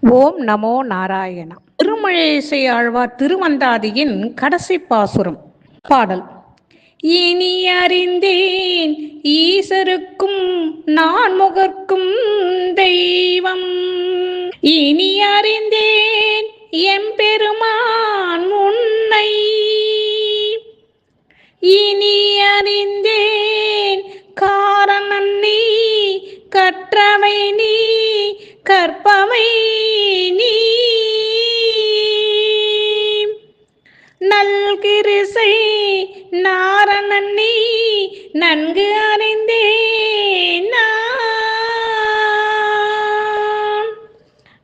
ஓம் நமோ நாராயணா திருமழேசை ஆழ்வார் திருவந்தாதியின் கடைசி பாசுரம் பாடல். இனி அறிந்தேன் ஈசருக்கும் நான் முகர்க்கும் தெய்வம். இனி அறிந்தேன் எம்பெருமான் உன்னை. இனி அறிந்தேன் காரணம் நீ. கற்றவை நீ கற்பவை நீ நல்கிரிசை நாரணன் நீ நன்கு அறிந்தேன் நான்.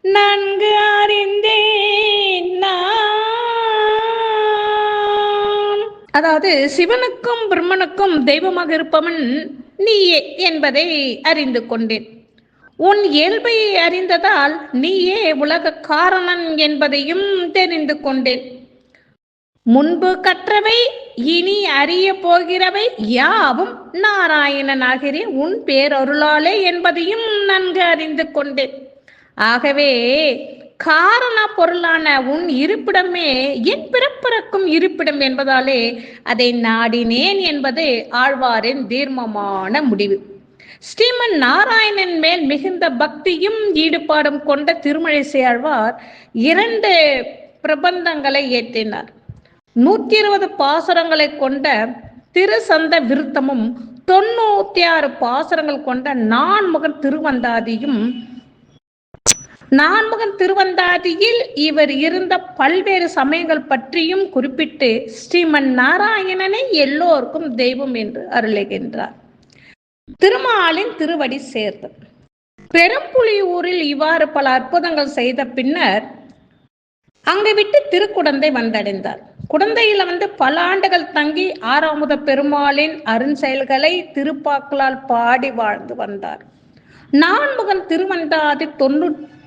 நன்கு அறிந்தேன் அதாவது சிவனுக்கும் பிரம்மனுக்கும் தெய்வமாக இருப்பவன் நீயே என்பதை அறிந்து கொண்டேன். உன் இயல்பை அறிந்ததால் நீயே உலக காரணன் என்பதையும் தெரிந்து கொண்டேன். முன்பு கற்றவை இனி அறிய போகிறவை யாவும் நாராயணனாகிறே உன் பேரருளாலே என்பதையும் நன்கு அறிந்து கொண்டேன். ஆகவே காரண பொருளான உன் இருப்பிடமே என் பிறப்பிறக்கும் இருப்பிடம் என்பதாலே அதை நாடினேன் என்பது ஆழ்வாரின் தீர்மமான முடிவு. ஸ்ரீமன் நாராயணன் மேல் மிகுந்த பக்தியும் ஈடுபாடும் கொண்ட திருமழிசை ஆழ்வார் இரண்டு பிரபந்தங்களை ஏற்றினார். நூத்தி இருபது பாசுரங்களை கொண்ட திருசந்த விருத்தமும் தொண்ணூத்தி ஆறு பாசுரங்கள் கொண்ட நான்முகன் திருவந்தாதியும் நான்முகன் திருவந்தாதியில் இவர் இருந்த பல்வேறு சமயங்கள் பற்றியும் குறிப்பிட்டு ஸ்ரீமன் நாராயணனை எல்லோருக்கும் தெய்வம் என்று அருளுகின்றார். திருமாலின் திருவடி சேர்த்து பெரும்புலியூரில் இவ்வாறு பல அற்புதங்கள் செய்த பின்னர் அங்கு விட்டு திருக்குடந்தை வந்தடைந்தார். குடந்தையில வந்து பல ஆண்டுகள் தங்கி ஆறாமுத பெருமாளின் அருஞ்செயல்களை திருப்பாக்களால் பாடி வாழ்ந்து வந்தார். நான்முகன் திருவந்தாதி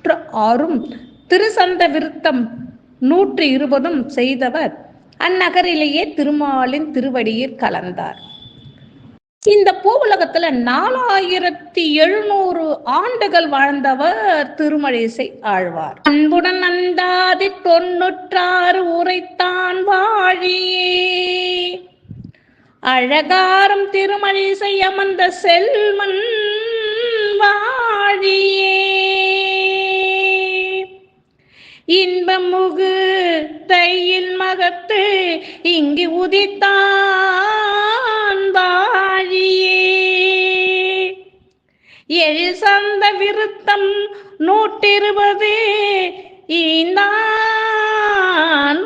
நூற்று ஆறும் திருசந்த விருத்தம் நூற்றி இருபதும் செய்தவர். அந்நகரிலேயே திருமாலின் திருவடியில் கலந்தார். இந்த பூவுலகத்துல நாலாயிரத்தி எழுநூறு ஆண்டுகள் வாழ்ந்தவர் திருமழிசை ஆழ்வார். அன்புடன் அந்தாதி தொன்னூற்றாறு உரைத்தான் வாழியே. அழகாரம் திருமழிசை அமர்ந்த செல்வன் வாழியே. இன்பமுகு தையில் மகத்து இங்கு உதித்தான் வாழியே. எழு சந்த விருத்தம் நூற்றிருபது ஈந்தான்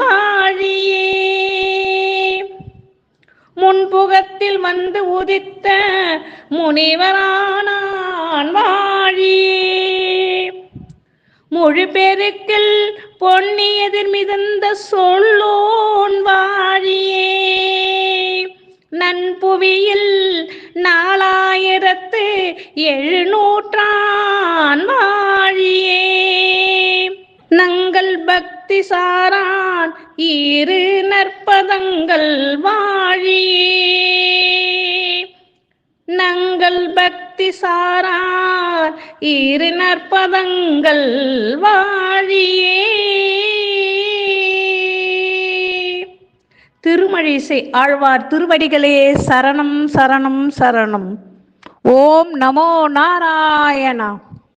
வாழியே. முன்புகத்தில் வந்து உதித்த முனிவரானான் வாழியே. மொழி பெருக்கில் பொன்னி எதிர் மிதந்த சொல்லோன் வாழியே. நன்புவியில் நாலாயிரத்து எழுநூற்றான் வாழியே. நங்கள் பக்தி சாரான் இரு நற்பதங்கள் பக்தி சாரார் இரு நற்பதங்கள் வாழியே. திருமழிசை ஆழ்வார் திருவடிகளே சரணம் சரணம் சரணம். ஓம் நமோ நாராயணா.